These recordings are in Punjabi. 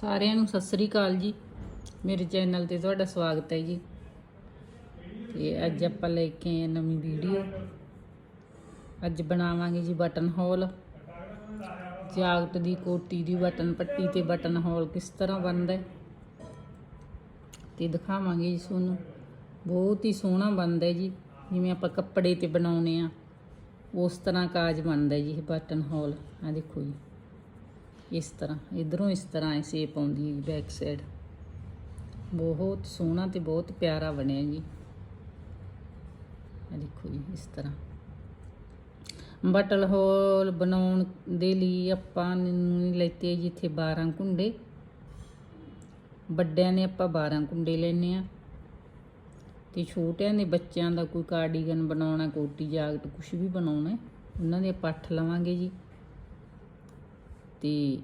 ਸਾਰਿਆਂ ਨੂੰ ਸਤਿ ਸ੍ਰੀ ਅਕਾਲ ਜੀ। ਮੇਰੇ ਚੈਨਲ ਤੇ ਤੁਹਾਡਾ ਸਵਾਗਤ ਹੈ ਜੀ। ਤੇ ਅੱਜ ਆਪਾਂ ਲੈ ਕੇ ਆਏ ਨਵੀਂ ਵੀਡੀਓ। ਅੱਜ ਬਣਾਵਾਂਗੇ ਜੀ ਬਟਨ ਹੋਲ। ਜਾਗਟ ਦੀ ਕੋਟੀ ਦੀ ਬਟਨ ਪੱਟੀ ਤੇ ਬਟਨ ਹੋਲ ਕਿਸ ਤਰ੍ਹਾਂ ਬਣਦਾ ਹੈ। ਤੇ ਦਿਖਾਵਾਂਗੇ ਜੀ ਤੁਹਾਨੂੰ। ਬਹੁਤ ਹੀ ਸੋਹਣਾ ਬਣਦਾ ਜੀ। ਜਿਵੇਂ ਆਪਾਂ ਕੱਪੜੇ ਤੇ ਬਣਾਉਨੇ ਆ ਉਸ ਤਰ੍ਹਾਂ ਕਾਜ ਬਣਦਾ ਜੀ ਇਹ ਬਟਨ ਹੋਲ। ਆ ਦੇਖੋ ਜੀ। ਇਸ ਤਰ੍ਹਾਂ, ਇਧਰੋਂ ਇਸ ਤਰ੍ਹਾਂ ਇਹ ਸ਼ੇਪ ਆਉਂਦੀ ਹੈ ਬੈਕ ਸਾਈਡ ਬਹੁਤ ਸੋਹਣਾ ਤੇ ਬਹੁਤ ਪਿਆਰਾ ਬਣਿਆ ਜੀ। ਇਹ ਦੇਖੋ ਜੀ, ਇਸ ਤਰ੍ਹਾਂ। ਬਟਲ ਹੋਲ ਬਣਾਉਣ ਦੇ ਲਈ ਆਪਾਂ ਨੇ ਲੈਤੇ ਜਿੱਥੇ 12 ਕੁੰਡੇ। ਵੱਡਿਆਂ ਨੇ ਆਪਾਂ 12 ਕੁੰਡੇ ਲੈਣੇ ਆ। ਤੇ ਛੋਟਿਆਂ ਦੇ ਬੱਚਿਆਂ ਦਾ ਕੋਈ ਕਾਰਡੀਗਨ ਬਣਾਉਣਾ, ਕੋਟੀ ਜਾਕਟ ਕੁਝ ਵੀ ਬਣਾਉਣਾ ਉਹਨਾਂ ਦੇ ਆਪਾਂ ਅੱਠ ਲਵਾਂਗੇ ਜੀ। ਤੇ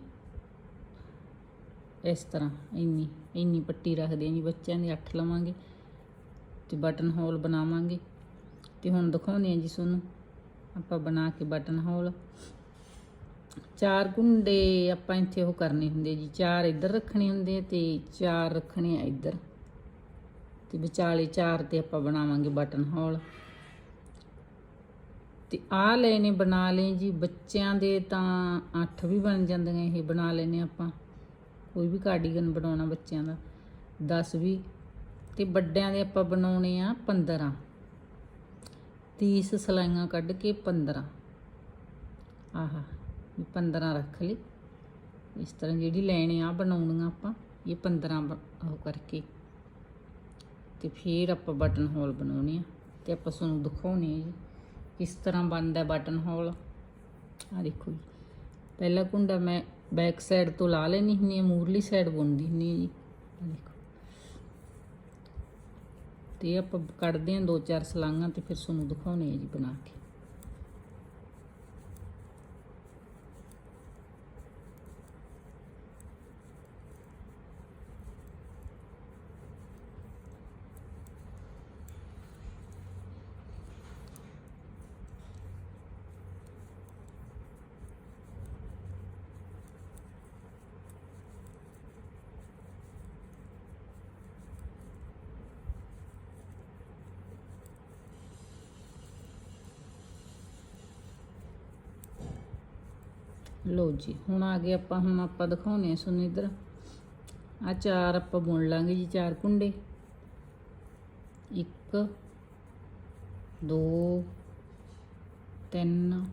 ਇਸ ਤਰ੍ਹਾਂ ਇੰਨੀ ਇੰਨੀ ਪੱਟੀ ਰੱਖਦੇ ਹਾਂ ਜੀ ਬੱਚਿਆਂ ਦੀ ਅੱਠ ਲਵਾਂਗੇ ਤੇ ਬਟਨ ਹੋਲ ਬਣਾਵਾਂਗੇ। ਤੇ ਹੁਣ ਦਿਖਾਉਂਦੇ ਹਾਂ ਜੀ ਤੁਹਾਨੂੰ, ਆਪਾਂ ਬਣਾ ਕੇ ਬਟਨ ਹੋਲ। ਚਾਰ ਕੁੰਡੇ ਆਪਾਂ ਇੱਥੇ ਉਹ ਕਰਨੇ ਹੁੰਦੇ ਜੀ, ਚਾਰ ਇੱਧਰ ਰੱਖਣੇ ਹੁੰਦੇ ਆ ਤੇ ਚਾਰ ਰੱਖਣੇ ਆ ਇੱਧਰ। ਤੇ ਵਿਚਾਲੇ ਚਾਰ ਤੇ ਆਪਾਂ ਬਣਾਵਾਂਗੇ ਬਟਨ ਹੋਲ। ਤੇ ਆਹ ਲਏ ਨੇ, ਬਣਾ ਲਏ ਜੀ। ਬੱਚਿਆਂ ਦੇ ਤਾਂ 8 ਵੀ ਬਣ ਜਾਂਦੀਆਂ, ਇਹ ਬਣਾ ਲੈਨੇ ਆਪਾਂ। ਕੋਈ ਵੀ ਕਾਰਡੀਗਨ ਬਣਾਉਣਾ ਬੱਚਿਆਂ ਦਾ। 10 ਵੀ। ਤੇ ਵੱਡਿਆਂ ਦੇ ਆਪਾਂ ਬਣਾਉਣੇ ਆ 15 30 ਸਲਾਈਆਂ ਕੱਢ ਕੇ 15 ਆਹਾ ਇਹ 15 ਰੱਖ ਲਈ। ਇਸ ਤਰ੍ਹਾਂ ਜਿਹੜੀ ਲੈਣੇ ਆ ਬਣਾਉਣੀਆਂ ਆਪਾਂ, ਇਹ 15 ਬ- ਉਹ ਕਰਕੇ। ਤੇ ਫਿਰ ਆਪਾਂ ਬਟਨ ਹੋਲ ਬਣਾਉਣੇ ਆ। ਤੇ ਆਪਾਂ ਤੁਹਾਨੂੰ ਦਿਖਾਉਣੇ ਆ ਜੀ। ਕਿਸ ਤਰ੍ਹਾਂ ਬਣਦਾ ਬਟਨ ਹੋਲ? ਆ ਦੇਖੋ ਜੀ। ਪਹਿਲਾ ਕੁੰਡਾ ਮੈਂ ਬੈਕ ਸਾਈਡ ਤੋਂ ਲਾ ਲੈਣੀ ਹੁੰਦੀ ਹੈ, ਮੂਰਲੀ ਸਾਈਡ ਬੁਣਦੀ ਹੁੰਦੀ ਹੈ ਜੀ। ਦੇਖੋ। ਤੇ ਆਪਾਂ ਕੱਢਦੇ ਹਾਂ ਦੋ ਚਾਰ ਸਲਾਂਘਾਂ ਤੇ ਫਿਰ ਤੁਹਾਨੂੰ ਦਿਖਾਉਣੇ ਆ ਜੀ ਬਣਾ ਕੇ। ਲਓ ਜੀ, ਹੁਣ ਆ ਗਏ ਆਪਾਂ, ਹੁਣ ਆਪਾਂ ਦਿਖਾਉਨੇ ਆ ਤੁਹਾਨੂੰ ਇਧਰ। ਆ ਚਾਰ ਆਪਾਂ ਬੁਣ ਲਾਂਗੇ ਜੀ, ਚਾਰ ਕੁੰਡੇ। ਇੱਕ, ਦੋ, ਤਿੰਨ,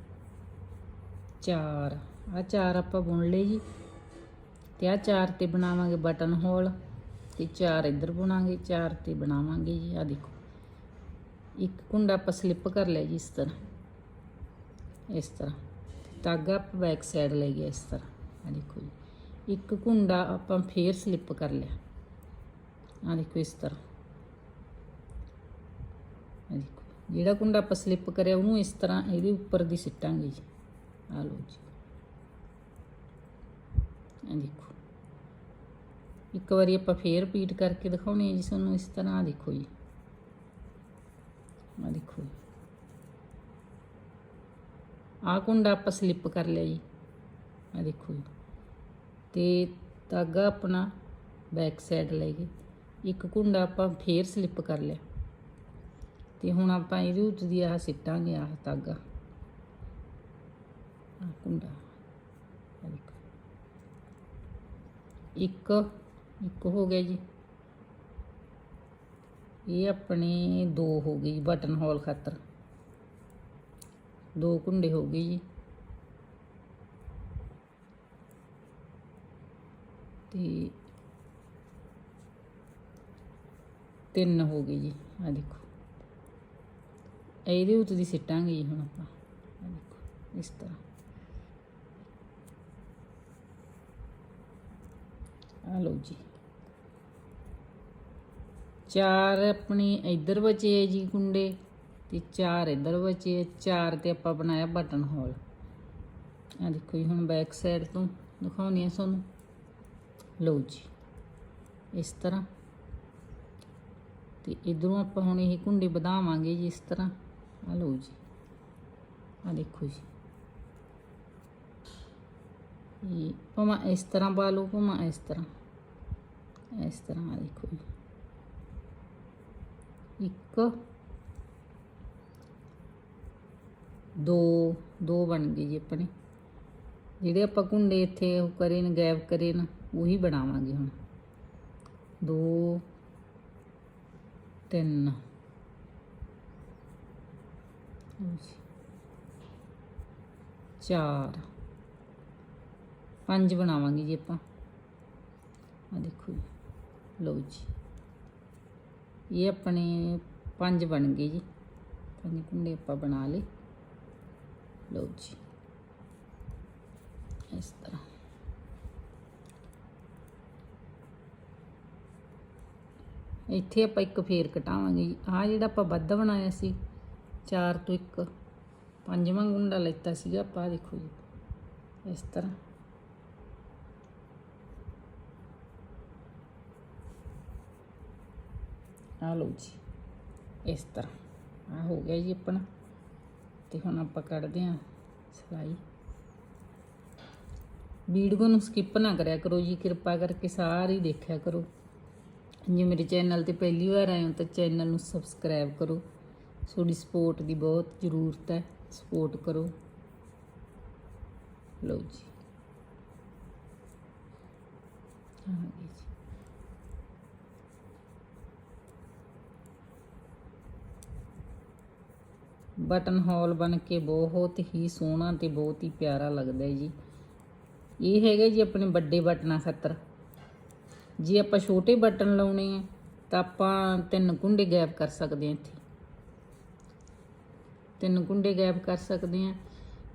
ਚਾਰ। ਆ ਚਾਰ ਆਪਾਂ ਬੁਣ ਲਏ ਜੀ। ਤੇ ਆ ਚਾਰ ਤੇ ਬਣਾਵਾਂਗੇ ਬਟਨ ਹੋਲ, ਤੇ ਚਾਰ ਇੱਧਰ ਬੁਣਾਂਗੇ, ਚਾਰ ਤੇ ਬਣਾਵਾਂਗੇ ਜੀ। ਆ ਦੇਖੋ, ਇੱਕ ਕੁੰਡਾ ਆਪਾਂ ਸਲਿੱਪ ਕਰ ਲਿਆ ਜੀ ਇਸ ਤਰ੍ਹਾਂ। ਇਸ ਤਰ੍ਹਾਂ। ਧਾਗਾ ਆਪਾਂ ਬੈਕ ਸਾਈਡ ਲੈ ਗਿਆ ਇਸ ਤਰ੍ਹਾਂ। ਆ ਦੇਖੋ ਜੀ। ਇੱਕ ਕੁੰਡਾ ਆਪਾਂ ਫੇਰ ਸਲਿੱਪ ਕਰ ਲਿਆ। ਆ ਦੇਖੋ ਇਸ ਤਰ੍ਹਾਂ। ਆ ਦੇਖੋ। ਜਿਹੜਾ ਕੁੰਡਾ ਆਪਾਂ ਸਲਿੱਪ ਕਰਿਆ, ਉਹਨੂੰ ਇਸ ਤਰ੍ਹਾਂ ਇਹਦੇ ਉੱਪਰ ਦੀ ਸਿੱਟਾਂਗੇ ਜੀ। ਆ ਲਓ ਜੀ। ਆ ਦੇਖੋ। ਇੱਕ ਵਾਰੀ ਆਪਾਂ ਫੇਰ ਰਿਪੀਟ ਕਰਕੇ ਦਿਖਾਉਣੇ ਆ ਜੀ ਤੁਹਾਨੂੰ ਇਸ ਤਰ੍ਹਾਂ। ਆ ਦੇਖੋ ਜੀ। ਆ ਦੇਖੋ ਜੀ। ਆ ਕੁੰਡਾ ਆਪਾਂ ਸਲਿੱਪ ਕਰ ਲਿਆ ਜੀ। ਆ ਦੇਖੋ ਜੀ। ਤੇ ਧਾਗਾ ਆਪਣਾ ਬੈਕ ਸਾਈਡ ਲੈ ਗਏ। ਇੱਕ ਕੁੰਡਾ ਆਪਾਂ ਫੇਰ ਸਲਿੱਪ ਕਰ ਲਿਆ। ਤੇ ਹੁਣ ਆਪਾਂ ਇਹਦੇ ਉੱਤੇ ਦੀ ਆਹ ਸਿੱਟਾਂਗੇ ਆਹ ਧਾਗਾ ਆ ਕੁੰਡਾ। ਇੱਕ ਇੱਕ ਹੋ ਗਿਆ ਜੀ। ਇਹ ਆਪਣੇ ਦੋ ਹੋ ਗਏ ਜੀ ਬਟਨ ਹੋਲ ਖਾਤਰ। ਦੋ ਕੁੰਡੇ ਹੋ ਗਏ ਜੀ। ਤੇ ਤਿੰਨ ਹੋ ਗਏ ਜੀ ਆ ਦੇਖੋ। ਇਹਦੇ ਉੱਤੇ ਦੀ ਸਿੱਟਾਂਗੇ ਜੀ ਹੁਣ ਆਪਾਂ। ਆ ਦੇਖੋ, ਇਸ ਤਰ੍ਹਾਂ। ਆ ਲਓ ਜੀ। ਚਾਰ ਆਪਣੀ ਇੱਧਰ ਬਚੇ ਜੀ ਕੁੰਡੇ। ਤੇ ਚਾਰ ਇੱਧਰ ਬਚੇ ਚਾਰ ਤੇ ਆਪਾਂ ਬਣਾਇਆ ਬਟਨ ਹੋਲ। ਆ ਦੇਖੋ ਜੀ, ਹੁਣ ਬੈਕ ਸਾਈਡ ਤੋਂ ਦਿਖਾਉਣੀ ਆ ਤੁਹਾਨੂੰ। ਲਓ ਜੀ, ਇਸ ਤਰ੍ਹਾਂ। ਤੇ ਇਧਰੋਂ ਆਪਾਂ ਹੁਣ ਇਹ ਕੁੰਡੇ ਵਧਾਵਾਂਗੇ ਜੀ ਇਸ ਤਰ੍ਹਾਂ। ਆ ਲਓ ਜੀ ਆ ਦੇਖੋ ਜੀ। ਇਹ ਭਾਵੇਂ ਇਸ ਤਰ੍ਹਾਂ ਪਾ ਲਓ, ਭਾਵੇਂ ਇਸ ਤਰ੍ਹਾਂ। ਇਸ ਤਰ੍ਹਾਂ ਆ ਦੇਖੋ ਜੀ। ਇੱਕ ਦੋ ਦੋ ਬਣ ਗਏ ਜੀ ਆਪਣੇ। ਜਿਹੜੇ ਆਪਾਂ ਕੁੰਡੇ ਇੱਥੇ ਉਹ ਕਰੇ ਨੇ, ਗੈਪ ਕਰੇ ਨਾ, ਉਹੀ ਬਣਾਵਾਂਗੇ ਹੁਣ। ਦੋ, ਤਿੰਨ। ਚਾਰ। ਪੰਜ ਬਣਾਵਾਂਗੇ ਜੀ ਆਪਾਂ। ਆ ਦੇਖੋ ਜੀ। ਲਓ ਜੀ। ਇਹ ਆਪਣੇ ਪੰਜ ਬਣ ਗਏ ਜੀ। ਪੰਜ ਕੁੰਡੇ ਆਪਾਂ ਬਣਾ ਲਏ। ਲਓ ਜੀ। ਇਸ ਤਰ੍ਹਾਂ। ਇੱਥੇ ਆਪਾਂ ਇੱਕ ਫੇਰ ਕਟਾਵਾਂਗੇ ਜੀ। ਆਹ ਜਿਹੜਾ ਆਪਾਂ ਵੱਧ ਬਣਾਇਆ ਸੀ, ਚਾਰ ਤੋਂ ਇੱਕ, ਪੰਜਵਾਂ ਗੁੰਡਾ ਲੈਤਾ ਸੀਗਾ ਆਪਾਂ ਦੇਖੋ ਜੀ। ਇਸ ਤਰ੍ਹਾਂ। ਆ ਲਓ ਜੀ। ਇਸ ਤਰ੍ਹਾਂ। ਆ ਹੋ ਗਿਆ ਜੀ ਆਪਣਾ। ਤੇ ਹੁਣ ਆਪਾਂ ਕੱਢਦੇ ਹਾਂ ਸਿਲਾਈ। ਵੀਡੀਓ ਨੂੰ ਸਕਿਪ ਨਾ ਕਰਿਆ ਕਰੋ ਜੀ, ਕਿਰਪਾ ਕਰਕੇ ਸਾਰੀ ਦੇਖਿਆ ਕਰੋ। ਜੇ ਮੇਰੇ ਚੈਨਲ ਤੇ ਪਹਿਲੀ ਵਾਰ ਆਏ ਹੋ ਤਾਂ ਚੈਨਲ ਨੂੰ ਸਬਸਕ੍ਰਾਈਬ ਕਰੋ। ਤੁਹਾਡੀ ਸਪੋਰਟ ਦੀ ਬਹੁਤ ਜ਼ਰੂਰਤ ਹੈ ਸਪੋਰਟ ਕਰੋ। ਲਓ ਜੀ। ਆ ਗਈ ਜੀ। ਬਟਨ ਹਾਲ ਬਣ ਕੇ ਬਹੁਤ ਹੀ ਸੋਹਣਾ ਤੇ ਬਹੁਤ ਹੀ ਪਿਆਰਾ ਲੱਗਦਾ ਹੈ ਜੀ। ਇਹ ਹੈਗਾ ਜੀ ਆਪਣੇ ਵੱਡੇ ਬਟਨਾਂ ਖਾਤਰ। ਜੇ ਆਪਾਂ ਛੋਟੇ ਬਟਨ ਲਾਉਣੇ ਆ, ਤਾਂ ਆਪਾਂ ਤਿੰਨ ਕੁੰਡੇ ਗੈਪ ਕਰ ਸਕਦੇ ਹਾਂ ਇੱਥੇ। ਤਿੰਨ ਕੁੰਡੇ ਗੈਪ ਕਰ ਸਕਦੇ ਹਾਂ।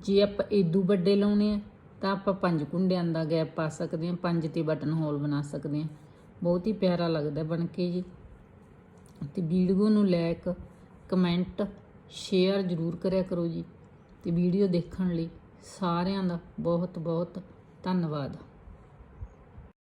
ਜੇ ਆਪਾਂ ਏਦੂ ਵੱਡੇ ਲਾਉਣੇ ਆ, ਤਾਂ ਆਪਾਂ ਪੰਜ ਕੁੰਡਿਆਂ ਦਾ ਗੈਪ ਪਾ ਸਕਦੇ ਹਾਂ, ਪੰਜ ਤੇ ਬਟਨ ਹੋਲ ਬਣਾ ਸਕਦੇ ਹਾਂ। ਬਹੁਤ ਹੀ ਪਿਆਰਾ ਲੱਗਦਾ ਬਣ ਕੇ ਜੀ। ਤੇ ਵੀਡੀਓ ਨੂੰ ਲਾਇਕ, ਕਮੈਂਟ ਸ਼ੇਅਰ ਜ਼ਰੂਰ ਕਰਿਆ ਕਰੋ ਜੀ ਤੇ ਵੀਡੀਓ ਦੇਖਣ ਲਈ ਸਾਰਿਆਂ ਦਾ ਬਹੁਤ ਬਹੁਤ ਧੰਨਵਾਦ।